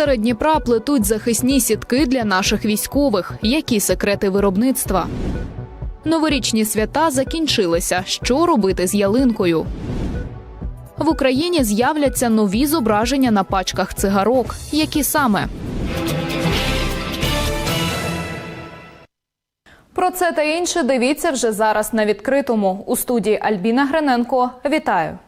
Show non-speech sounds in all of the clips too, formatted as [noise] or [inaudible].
Волонтери Дніпра плетуть захисні сітки для наших військових. Які секрети виробництва? Новорічні свята закінчилися. Що робити з ялинкою? В Україні з'являться нові зображення на пачках цигарок. Які саме? Про це та інше дивіться вже зараз на відкритому. У студії Альбіна Гриненко. Вітаю.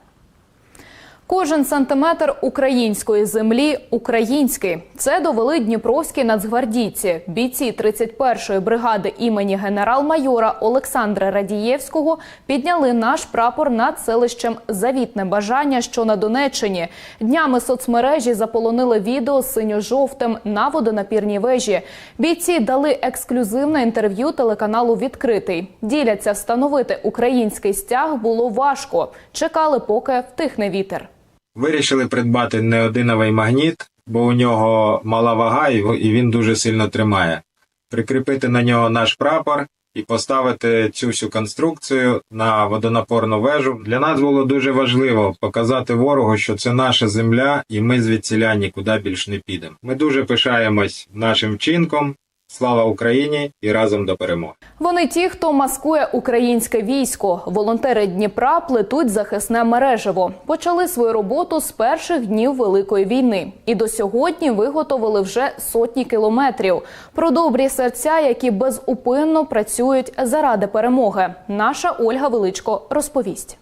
Кожен сантиметр української землі український. Це довели дніпровські нацгвардійці, бійці 31-ї бригади імені генерал-майора Олександра Радієвського підняли наш прапор над селищем Завітне Бажання, що на Донеччині. Днями соцмережі заполонили відео з синьо-жовтим на водонапірній вежі. Бійці дали ексклюзивне інтерв'ю телеканалу Відкритий. Діляться встановити український стяг було важко. Чекали, поки втихне вітер. Вирішили придбати неодиновий магніт, бо у нього мала вага і він дуже сильно тримає. Прикріпити на нього наш прапор і поставити цю всю конструкцію на водонапорну вежу. Для нас було дуже важливо показати ворогу, що це наша земля, і ми звідсіля нікуди більш не підемо. Ми дуже пишаємось нашим вчинком. Слава Україні і разом до перемоги! Вони ті, хто маскує українське військо. Волонтери Дніпра плетуть захисне мережево. Почали свою роботу з перших днів Великої війни і до сьогодні виготовили вже сотні кілометрів. Про добрі серця, які безупинно працюють заради перемоги. Наша Ольга Величко розповість.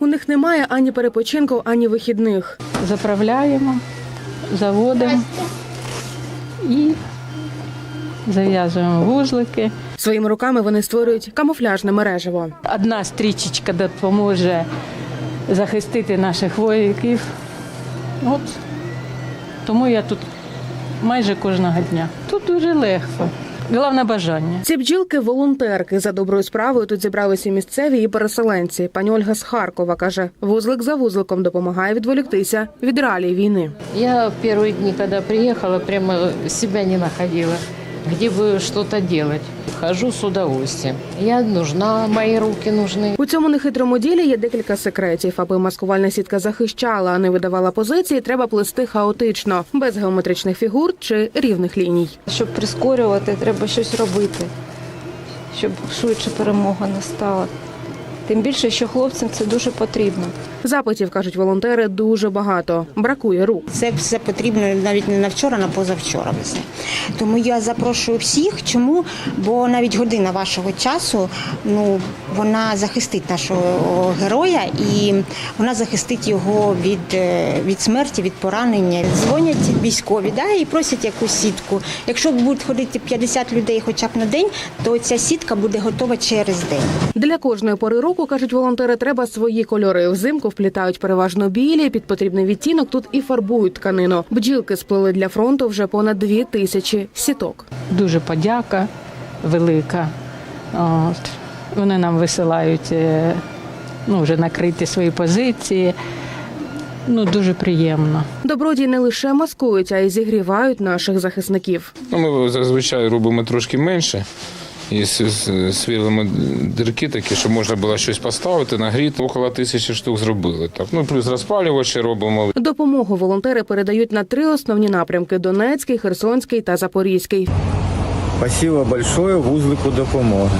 У них немає ані перепочинку, ані вихідних. заправляємо, заводимо і зав'язуємо вузлики. Своїми руками вони створюють камуфляжне мережево. Одна стрічечка допоможе захистити наших вояків. От тому я тут майже кожного дня. Тут дуже легко. Головне бажання. Ці бджілки волонтерки за доброю справою тут зібралися місцеві і переселенці. Пані Ольга з Харкова каже, вузлик за вузликом допомагає відволіктися від реалій війни. Я в перші дні, коли приїхала, прямо себе не находила, где бы что-то делать. Хожу с удовольствием. Я нужна, мои руки нужны. У цьому нехитрому ділі є декілька секретів. Аби маскувальна сітка захищала, а не видавала позиції, треба плести хаотично, без геометричних фігур чи рівних ліній. Щоб прискорювати, треба щось робити, щоб швидше перемога настала. Тим більше, що хлопцям це дуже потрібно. Запитів кажуть волонтери дуже багато. Бракує рук. Це все потрібно навіть не на вчора, а на позавчора. Все. Тому я запрошую всіх. Чому? Бо навіть година вашого часу ну, вона захистить нашого героя і вона захистить його від, е, від смерті, від поранення. Дзвонять військові да, і просять якусь сітку. Якщо будуть ходити 50 людей хоча б на день, то ця сітка буде готова через день. Для кожної пори року, кажуть волонтери, треба свої кольори. Взимку вплітають переважно білі, під потрібний відтінок тут і фарбують тканину. Бджілки сплели для фронту вже понад дві тисячі сіток. Дуже подяка велика. От. Вони нам висилають е, ну, вже накриті свої позиції. Ну, дуже приємно. Добродії не лише маскують, а й зігрівають наших захисників. Ну, ми зазвичай робимо трошки менше. І с- с- свілимо дірки такі, щоб можна було щось поставити, нагріти. Около тисячі штук зробили. Так. Ну, плюс розпалювачі робимо. Допомогу волонтери передають на три основні напрямки: Донецький, Херсонський та Запорізький. Спасибо большое вузлику допомоги.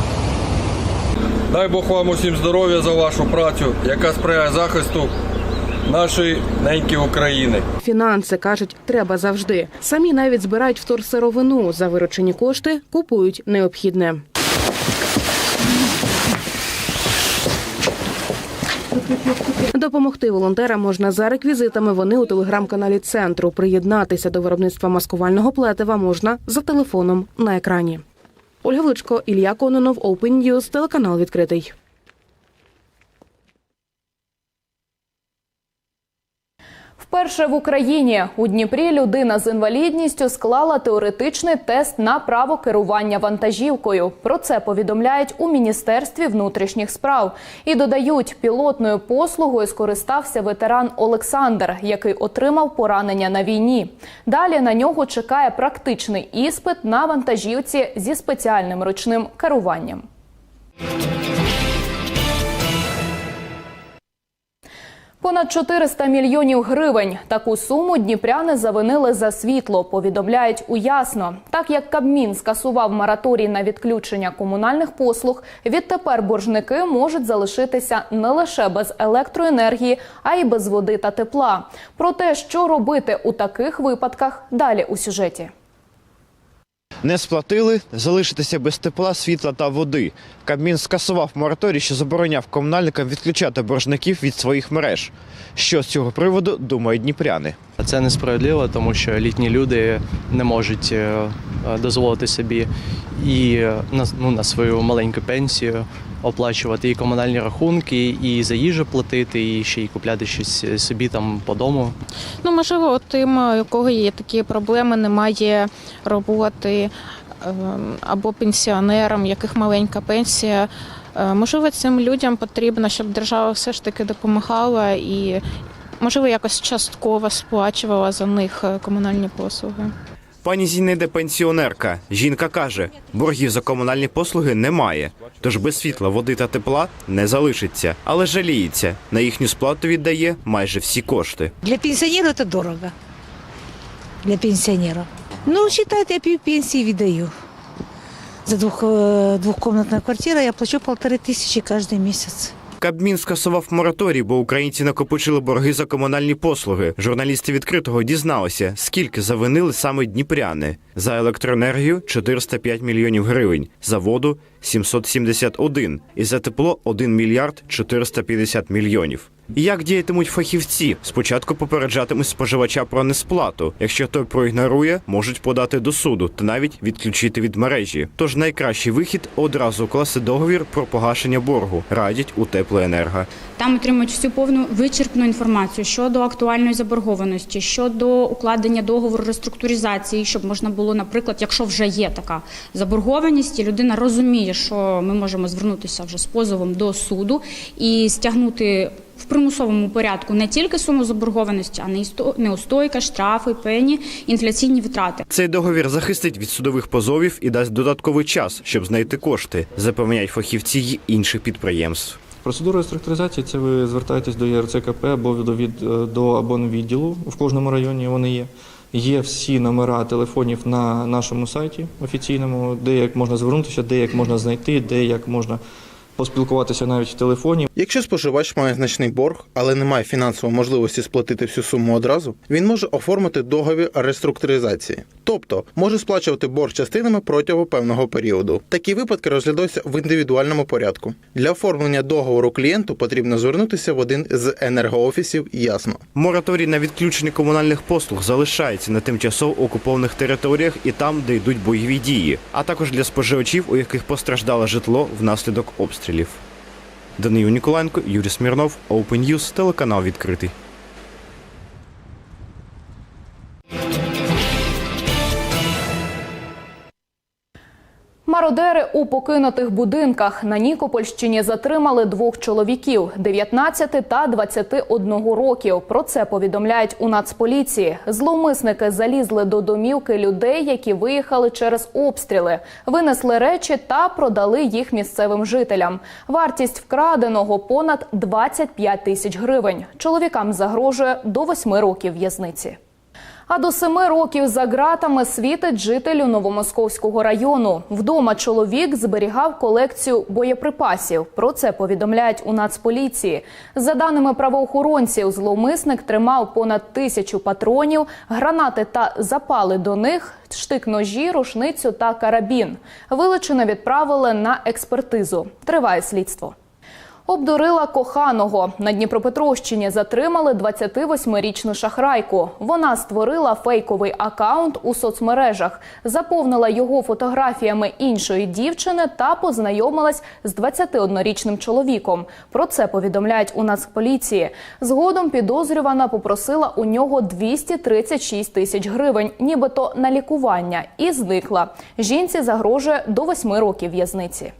Дай Бог вам усім здоров'я за вашу працю, яка сприяє захисту нашої неньки України. Фінанси кажуть, треба завжди. Самі навіть збирають вторсировину. За виручені кошти купують необхідне. Допомогти волонтерам можна за реквізитами. Вони у телеграм-каналі центру. Приєднатися до виробництва маскувального плетива можна за телефоном на екрані. Ольга Вличко, Ілля Кононов, Open News, телеканал відкритий. Вперше в Україні у Дніпрі людина з інвалідністю склала теоретичний тест на право керування вантажівкою. Про це повідомляють у міністерстві внутрішніх справ і додають, пілотною послугою скористався ветеран Олександр, який отримав поранення на війні. Далі на нього чекає практичний іспит на вантажівці зі спеціальним ручним керуванням. Понад 400 мільйонів гривень. Таку суму дніпряни завинили за світло, повідомляють у Ясно. Так як Кабмін скасував мораторій на відключення комунальних послуг, відтепер боржники можуть залишитися не лише без електроенергії, а й без води та тепла. Про те, що робити у таких випадках, далі у сюжеті. Не сплатили, залишитися без тепла, світла та води. Кабмін скасував мораторій, що забороняв комунальникам відключати боржників від своїх мереж. Що з цього приводу думають дніпряни? Це несправедливо, тому що літні люди не можуть е, е, дозволити собі і е, на, ну, на свою маленьку пенсію оплачувати і комунальні рахунки, і за їжу платити, і ще й купляти щось собі там по дому. Ну, можливо, тим, у кого є такі проблеми, немає роботи ем, або пенсіонерам, яких маленька пенсія. Е, Можливо, цим людям потрібно, щоб держава все ж таки допомагала і, можливо, якось частково сплачувала за них е, комунальні послуги. Пані Зінеде пенсіонерка. Жінка каже, боргів за комунальні послуги немає, тож без світла, води та тепла не залишиться. Але жаліється, на їхню сплату віддає майже всі кошти. Для пенсионера это дорого. Для пенсионера. Ну, считайте, я пів пенсии віддаю. За двух, э, двухкомнатная квартира я плачу полторы тысячи каждый месяц. Кабмін скасував мораторій, бо українці накопичили борги за комунальні послуги. Журналісти відкритого дізналися, скільки завинили саме дніпряни. За електроенергію 405 мільйонів гривень, за воду 771 і за тепло 1 мільярд 450 мільйонів. Як діятимуть фахівці? Спочатку попереджатимуть споживача про несплату. Якщо той проігнорує, можуть подати до суду та навіть відключити від мережі. Тож найкращий вихід одразу укласти договір про погашення боргу, радять у теплоенерго. Там отримують всю повну вичерпну інформацію щодо актуальної заборгованості, щодо укладення договору реструктуризації, щоб можна було, наприклад, якщо вже є така заборгованість, і людина розуміє, що ми можемо звернутися вже з позовом до суду і стягнути. В примусовому порядку не тільки суму заборгованості, а неустойка, штрафи, пені, інфляційні витрати. Цей договір захистить від судових позовів і дасть додатковий час, щоб знайти кошти, запевняють фахівці й інших підприємств. Процедура реструктуризації це ви звертаєтесь до ЄРЦКП або до, від, до абонвідділу. В кожному районі вони є. Є всі номера телефонів на нашому сайті офіційному, де як можна звернутися, де як можна знайти, де як можна поспілкуватися навіть в телефоні. Якщо споживач має значний борг, але не має фінансової можливості сплатити всю суму одразу, він може оформити договір реструктуризації, тобто може сплачувати борг частинами протягом певного періоду. Такі випадки розглядаються в індивідуальному порядку. Для оформлення договору клієнту потрібно звернутися в один з енергоофісів. Ясно. Мораторій на відключення комунальних послуг залишається на тимчасово окупованих територіях і там, де йдуть бойові дії, а також для споживачів, у яких постраждало житло внаслідок обстрілів. Даниїл Ніколенко, Юрій Смірнов, Open News, телеканал відкритий. Мародери у покинутих будинках на Нікопольщині затримали двох чоловіків 19 та 21 років. Про це повідомляють у Нацполіції. Зловмисники залізли до домівки людей, які виїхали через обстріли, винесли речі та продали їх місцевим жителям. Вартість вкраденого понад 25 тисяч гривень. Чоловікам загрожує до 8 років в'язниці. А до семи років за ґратами світить жителю Новомосковського району. Вдома чоловік зберігав колекцію боєприпасів. Про це повідомляють у Нацполіції. За даними правоохоронців, зловмисник тримав понад тисячу патронів, гранати та запали до них, штик-ножі, рушницю та карабін. Вилучено відправили на експертизу. Триває слідство. Обдурила коханого на Дніпропетровщині. Затримали 28-річну шахрайку. Вона створила фейковий акаунт у соцмережах, заповнила його фотографіями іншої дівчини та познайомилась з 21-річним чоловіком. Про це повідомляють у Нацполіції. Згодом підозрювана попросила у нього 236 тисяч гривень, нібито на лікування, і зникла. Жінці загрожує до 8 років в'язниці.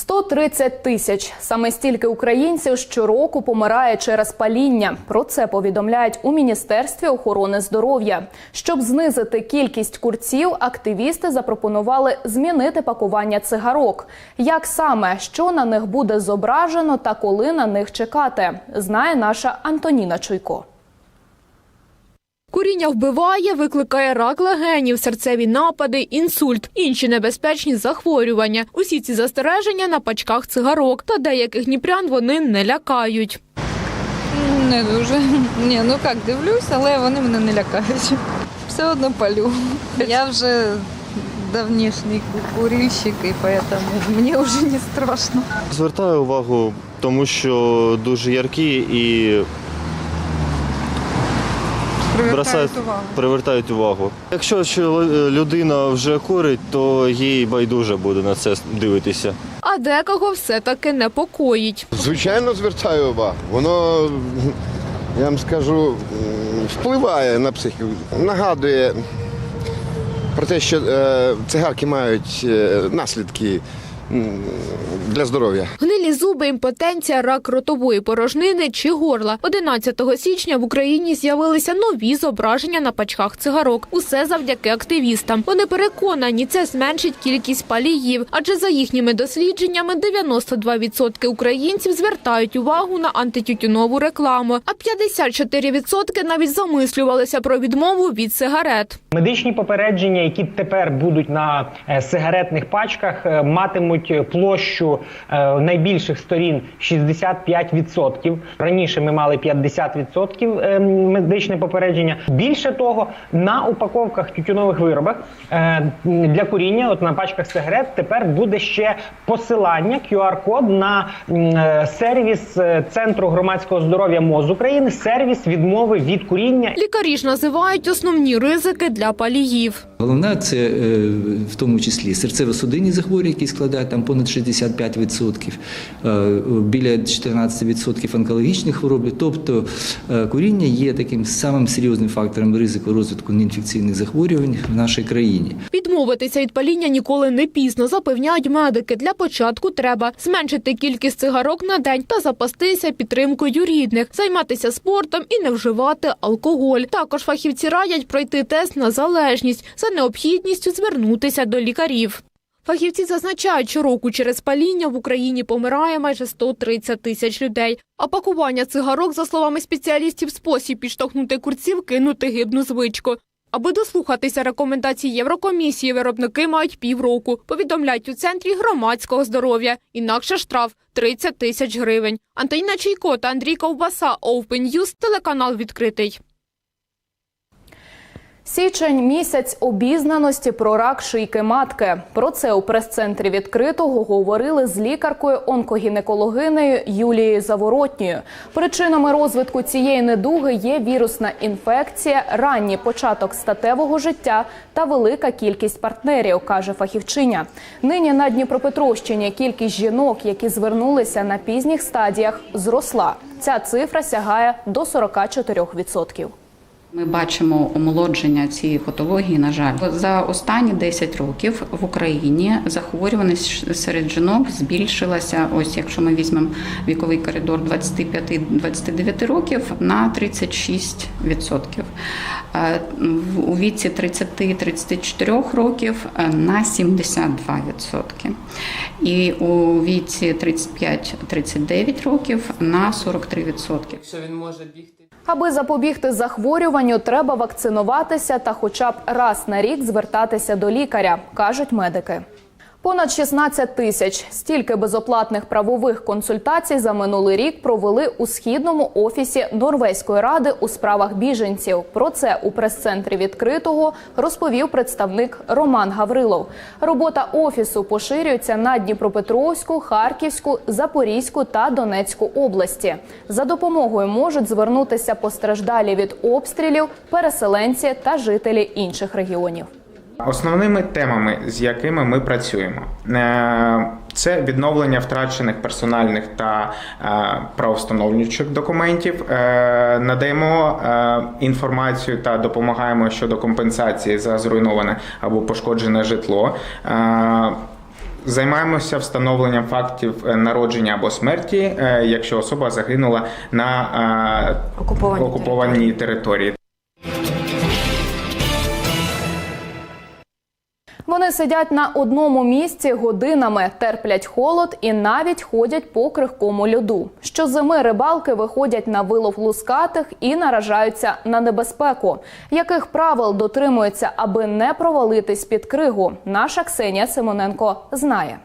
130 тисяч. Саме стільки українців щороку помирає через паління. Про це повідомляють у Міністерстві охорони здоров'я. Щоб знизити кількість курців, активісти запропонували змінити пакування цигарок. Як саме, що на них буде зображено та коли на них чекати, знає наша Антоніна Чуйко. Куріння вбиває, викликає рак легенів, серцеві напади, інсульт, інші небезпечні захворювання. Усі ці застереження на пачках цигарок. Та деяких дніпрян вони не лякають. Не дуже. Ні, ну як дивлюсь, але вони мене не лякають. Все одно палю. Я вже давнішній курильщик, і тому мені вже не страшно. Звертаю увагу, тому що дуже яркі і бросають, увагу. привертають увагу. Якщо людина вже курить, то їй байдуже буде на це дивитися. А декого все-таки непокоїть. Звичайно, звертаю увагу. Воно, я вам скажу, впливає на психіку. Нагадує про те, що е, цигарки мають е, наслідки для здоров'я. Гнилі зуби, імпотенція, рак ротової порожнини чи горла. 11 січня в Україні з'явилися нові зображення на пачках цигарок. Усе завдяки активістам. Вони переконані, це зменшить кількість паліїв, адже за їхніми дослідженнями 92% українців звертають увагу на антитютюнову рекламу, а 54% навіть замислювалися про відмову від сигарет. Медичні попередження, які тепер будуть на е, сигаретних пачках, е, матимуть площу е, найбільших сторін 65%. Раніше ми мали 50% е, медичне попередження. Більше того, на упаковках тютюнових виробах е, для куріння, от на пачках сигарет, тепер буде ще посилання QR-код на сервіс Центру громадського здоров'я МОЗ України, сервіс відмови від куріння. Лікарі ж називають основні ризики для паліїв. Головне це в тому числі серцево-судинні захворювання, які складають там понад 65%, е, біля 14% онкологічних хвороб. Тобто е, куріння є таким самим серйозним фактором ризику розвитку неінфекційних захворювань в нашій країні. Відмовитися від паління ніколи не пізно, запевняють медики. Для початку треба зменшити кількість цигарок на день та запастися підтримкою рідних, займатися спортом і не вживати алкоголь. Також фахівці радять пройти тест на залежність за необхідністю звернутися до лікарів. Фахівці зазначають, що року через паління в Україні помирає майже 130 тисяч людей. А пакування цигарок, за словами спеціалістів, спосіб підштовхнути курців кинути гибну звичку. Аби дослухатися рекомендацій Єврокомісії, виробники мають півроку. Повідомляють у центрі громадського здоров'я. Інакше штраф 30 тисяч гривень. Антоніна Чайко та Андрій Ковбаса, Open News, телеканал відкритий. Січень місяць обізнаності про рак шийки матки. Про це у прес-центрі відкритого говорили з лікаркою онкогінекологинею Юлією Заворотньою. Причинами розвитку цієї недуги є вірусна інфекція, ранній початок статевого життя та велика кількість партнерів, каже фахівчиня. Нині на Дніпропетровщині кількість жінок, які звернулися на пізніх стадіях, зросла. Ця цифра сягає до 44%. Ми бачимо омолодження цієї патології. На жаль, за останні 10 років в Україні захворюваність серед жінок збільшилася. Ось якщо ми візьмемо віковий коридор 25-29 років на 36%. Е, У віці 30-34 років е, на 72%. І у віці 35-39 років на 43%. Якщо він може бігти. Аби запобігти захворюванню, треба вакцинуватися та хоча б раз на рік звертатися до лікаря, кажуть медики. Понад 16 тисяч стільки безоплатних правових консультацій за минулий рік провели у східному офісі Норвезької ради у справах біженців. Про це у прес-центрі відкритого розповів представник Роман Гаврилов. Робота офісу поширюється на Дніпропетровську, Харківську, Запорізьку та Донецьку області. За допомогою можуть звернутися постраждалі від обстрілів, переселенці та жителі інших регіонів. Основними темами, з якими ми працюємо, е, це відновлення втрачених персональних та е, правовстановлюючих документів. Е, Надаємо інформацію та допомагаємо щодо компенсації за зруйноване або пошкоджене житло. Займаємося встановленням фактів народження або смерті, якщо особа загинула на окупованій території. Вони сидять на одному місці годинами, терплять холод і навіть ходять по крихкому льоду. Щозими рибалки виходять на вилов лускатих і наражаються на небезпеку. Яких правил дотримуються, аби не провалитись під кригу? Наша Ксенія Симоненко знає.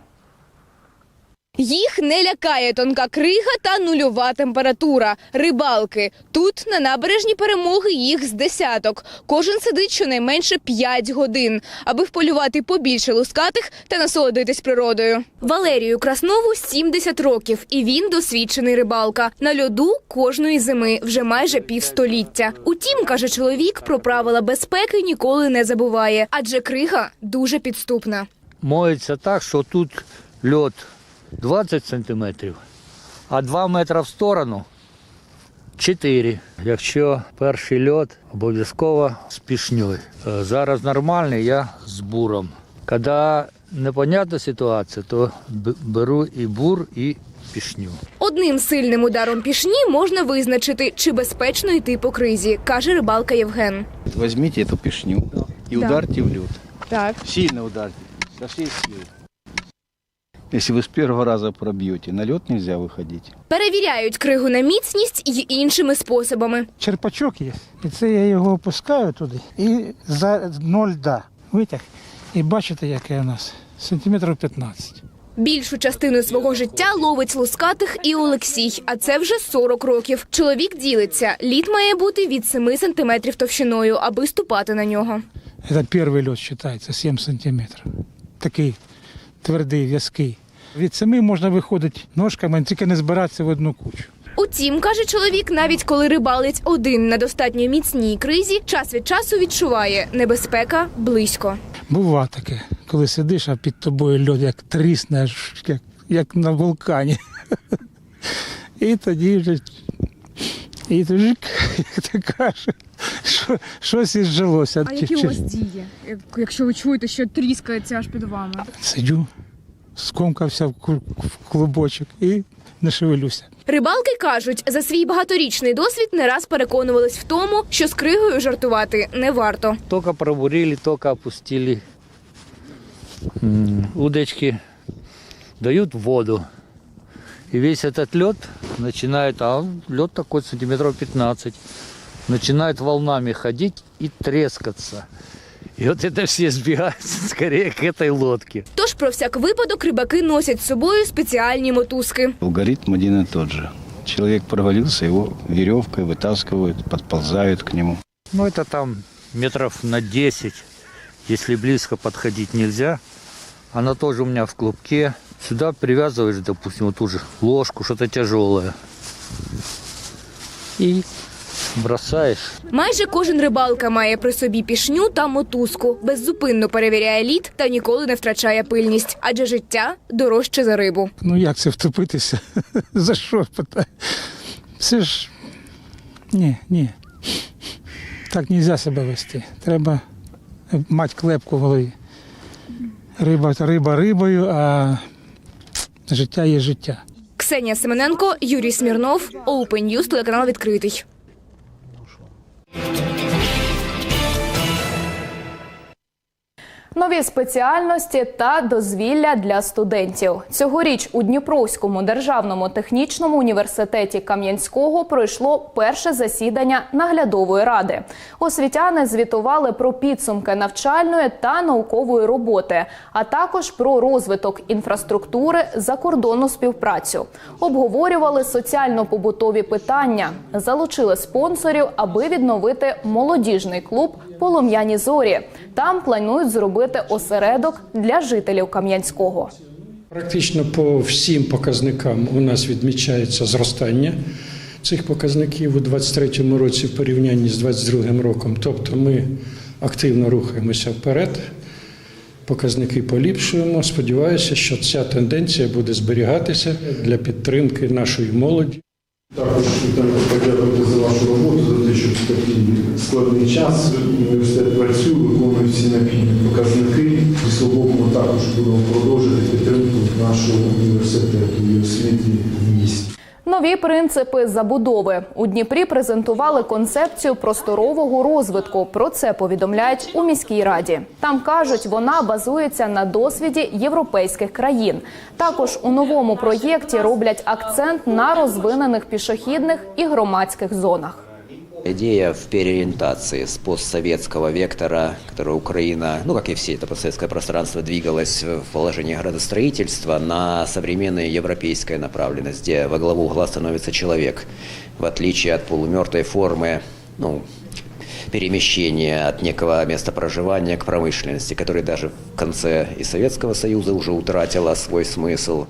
Їх не лякає тонка крига та нульова температура. Рибалки. Тут на набережні перемоги їх з десяток. Кожен сидить щонайменше 5 годин, аби вполювати побільше лускатих та насолодитись природою. Валерію Краснову 70 років, і він досвідчений рибалка. На льоду кожної зими вже майже півстоліття. Утім, каже чоловік, про правила безпеки ніколи не забуває, адже крига дуже підступна. Моється так, що тут льот 20 сантиметрів, а 2 метри в сторону 4. Якщо перший льот, обов'язково з пішньою. Е, Зараз нормальний, я з буром. Коли непонятна ситуація, то беру і бур, і пішню. Одним сильним ударом пішні можна визначити, чи безпечно йти по кризі, каже рибалка Євген. Возьмите эту пешню и Да. ударьте в лед. Так. Сильно ударьте, со всей силы. Если вы с первого раза пробьете, на лед нельзя выходить. Перевіряють кригу на міцність й іншими способами. черпачок є, і це я його опускаю туди і за ноль да, витяг. І бачите, яке у нас сантиметрів 15. Більшу частину свого життя ловить лускатих і Олексій, а це вже 40 років. Чоловік ділиться. Лід має бути від 7 сантиметрів товщиною, аби ступати на нього. Це перший льот вважається 7 сантиметрів. Такий твердий, в'язкий. Від семи можна виходити ножками, тільки не збиратися в одну кучу. Утім, каже чоловік, навіть коли рибалить один на достатньо міцній кризі, час від часу відчуває небезпека близько. Бува таке, коли сидиш, а під тобою льод як трісне, як, як на вулкані. [laughs] І тоді вже і тоді, як ти кажеш, що, щось ізжилося. А які у вас дії, якщо ви чуєте, що тріскається аж під вами? Сидю, скомкався в клубочок і не шевелюся. Рибалки кажуть, за свій багаторічний досвід не раз переконувались в тому, що з кригою жартувати не варто. Только пробурили, только опустили удочки, дают воду. И весь этот лед начинает, а лед такой сантиметров 15, начинает волнами ходить и трескаться. И вот это все сбегаются [laughs] скорее к этой лодке. Тож про всяк випадок рибаки носять з собою спеціальні мотузки. Алгоритм один и тот же. Человек провалился, его веревкой вытаскивают, подползают к нему. Ну, это там метров на 10. Если близко подходить нельзя. Она тоже у меня в клубке. Сюда привязываешь, допустим, вот ту же ложку, что-то тяжелое. И бросаешь. Майже кожен рибалка має при собі пішню та мотузку, беззупинно перевіряє лід та ніколи не втрачає пильність, адже життя дорожче за рибу. Ну як це втопитися? [laughs] За що питаю? Це ж ні, ні. Так не можна себе вести. Треба мати клепку в голові. Риба риба рибою, а життя є життя. Ксенія Семененко, Юрій Смірнов, Open News, телеканал відкритий. Нові спеціальності та дозвілля для студентів. Цьогоріч у Дніпровському державному технічному університеті Кам'янського пройшло перше засідання наглядової ради. Освітяни звітували про підсумки навчальної та наукової роботи, а також про розвиток інфраструктури, закордонну співпрацю. Обговорювали соціально-побутові питання, залучили спонсорів, аби відновити молодіжний клуб Полум'яні зорі. Там планують зробити осередок для жителів Кам'янського. Практично по всім показникам у нас відмічається зростання цих показників у 2023 році в порівнянні з 2022 роком. Тобто ми активно рухаємося вперед, показники поліпшуємо. Сподіваюся, що ця тенденція буде зберігатися для підтримки нашої молоді. Також подякувати за вашу роботу, що в такий складний час університет працює, виконує всі необхідні показники. І ми також будемо продовжити підтримку нашого університету і освіти в місті. Нові принципи забудови у Дніпрі презентували концепцію просторового розвитку. Про це повідомляють у міській раді. Там кажуть, вона базується на досвіді європейських країн. Також у новому проєкті роблять акцент на розвинених пішохідних і громадських зонах. Идея в переориентации с постсоветского вектора, который Украина, ну как и все это постсоветское пространство, двигалась в положении градостроительства на современную европейскую направленность, где во главу угла становится человек, в отличие от полумертвой формы, ну, перемещения от некого места проживания к промышленности, которая даже в конце и Советского Союза уже утратила свой смысл.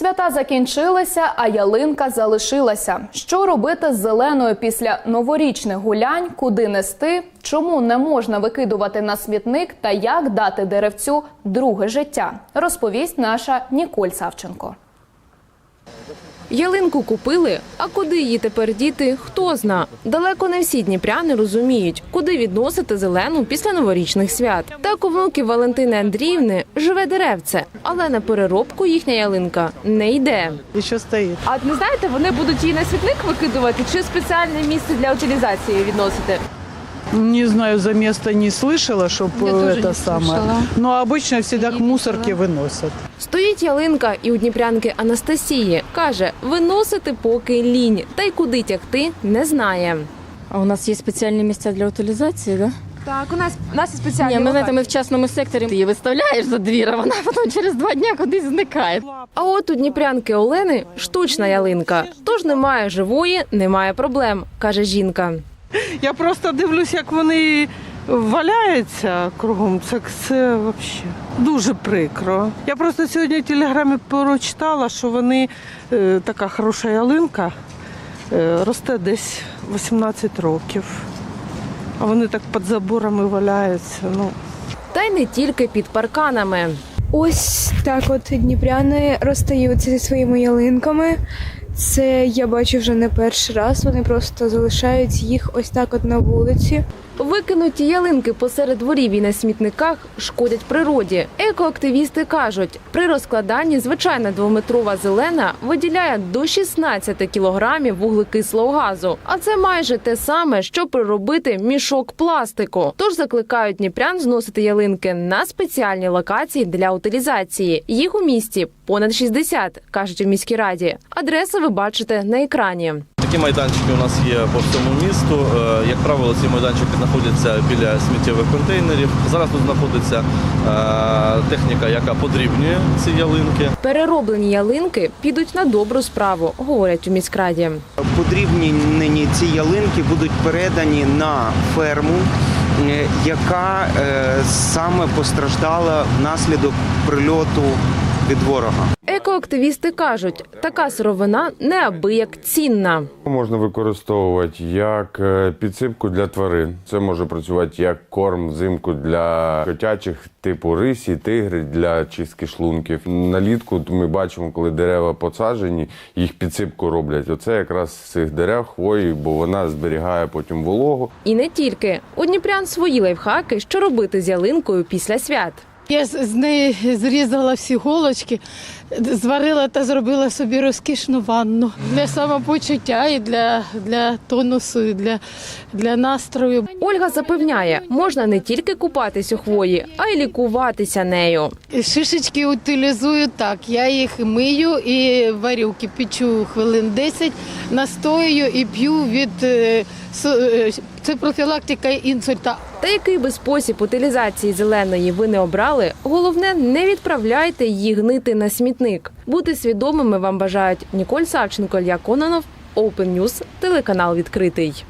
Свята закінчилися, а ялинка залишилася. Що робити з зеленою після новорічних гулянь, куди нести, чому не можна викидувати на смітник та як дати деревцю друге життя, розповість наша Ніколь Савченко. Ялинку купили, а куди її тепер діти, хто зна. Далеко не всі дніпряни розуміють, куди відносити зелену після новорічних свят. Так у внуків Валентини Андріївни живе деревце, але на переробку їхня ялинка не йде. І що стоїть? А не знаєте, вони будуть її на смітник викидувати чи спеціальне місце для утилізації відносити? Не знаю, за место не слышала, чтобы Я тоже это не самое. слышала. Но обычно всегда к мусорке выносят. Стоїть ялинка і у дніпрянки Анастасії. Каже, виносити поки лінь, та й куди тягти не знає. А у нас є спеціальні місця для утилізації, да? Так, у нас у нас спеціальні. Ні, ми знаєте, ми в частному секторі ти її виставляєш за двір, а вона потім через два дня кудись зникає. А от у дніпрянки Олени штучна ялинка. Тож немає живої, немає проблем, каже жінка. [laughs] Я просто дивлюсь, як вони валяються кругом. Це, це взагалі дуже прикро. Я просто сьогодні в телеграмі прочитала, що вони е, така хороша ялинка е, росте десь 18 років. А вони так під заборами валяються. Ну. Та й не тільки під парканами. Ось так от дніпряни розстаються зі своїми ялинками. Це я бачу вже не перший раз. Вони просто залишають їх ось так от на вулиці. Викинуті ялинки посеред дворів і на смітниках шкодять природі. Екоактивісти кажуть, при розкладанні звичайна двометрова зелена виділяє до 16 кілограмів вуглекислого газу. А це майже те саме, що приробити мішок пластику. Тож закликають дніпрян зносити ялинки на спеціальні локації для утилізації. Їх у місті понад 60, кажуть у міській раді. Адреси ви бачите на екрані. Такі майданчики у нас є по всьому місту. Е, Як правило, ці майданчики знаходяться біля сміттєвих контейнерів. Зараз тут знаходиться е, техніка, яка подрібнює ці ялинки. Перероблені ялинки підуть на добру справу, говорять у міськраді. Подрібнені ці ялинки будуть передані на ферму, е, яка е, саме постраждала внаслідок прильоту від ворога. Екоактивісти кажуть, така сировина неабияк цінна. Можна використовувати як е, підсипку для тварин. Це може працювати як корм взимку для котячих, типу рисі, тигри для чистки шлунків. Налітку ми бачимо, коли дерева посаджені, їх підсипку роблять. Оце якраз з цих дерев хвої, бо вона зберігає потім вологу. І не тільки у Дніпрян свої лайфхаки, що робити з ялинкою після свят. Я з неї зрізала всі голочки, зварила та зробила собі розкішну ванну для самопочуття і для, для тонусу, і для, для настрою. Ольга запевняє, можна не тільки купатись у хвої, а й лікуватися нею. Шишечки утилізую так. Я їх мию і варю, кипячу хвилин 10, настоюю і п'ю від е, е, це профілактика інсульта. Та який би спосіб утилізації зеленої ви не обрали, головне не відправляйте її гнити на смітник. Бути свідомими вам бажають Ніколь Савченко, Ілья Кононов, Open News, телеканал відкритий.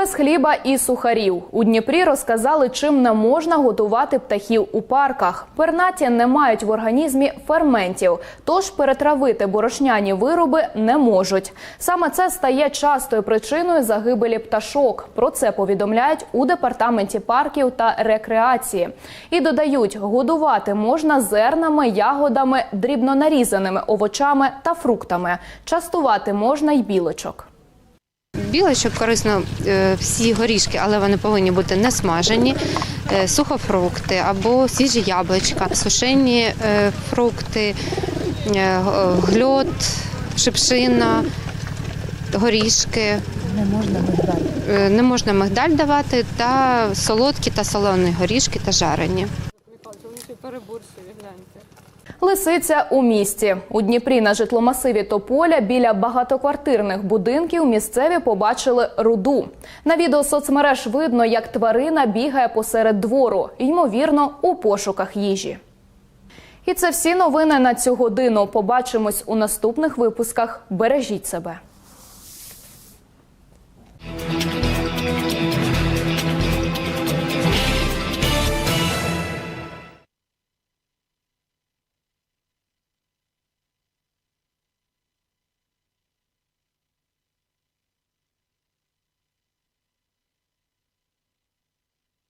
Без хліба і сухарів у Дніпрі розказали, чим не можна готувати птахів у парках. Пернаті не мають в організмі ферментів, тож перетравити борошняні вироби не можуть. Саме це стає частою причиною загибелі пташок. Про це повідомляють у департаменті парків та рекреації. І додають, годувати можна зернами, ягодами, дрібно нарізаними овочами та фруктами. Частувати можна й білочок. Білочок корисно е, всі горішки, але вони повинні бути не смажені, е, сухофрукти або свіжі яблучка, сушені е, фрукти, гльот, шипшина, горішки. Не можна мигдаль. Не можна мигдаль давати та солодкі та солоні горішки та жарені. Лисиця у місті у Дніпрі на житломасиві Тополя біля багатоквартирних будинків місцеві побачили руду. На відео соцмереж видно, як тварина бігає посеред двору, ймовірно, у пошуках їжі. І це всі новини на цю годину. Побачимось у наступних випусках. Бережіть себе.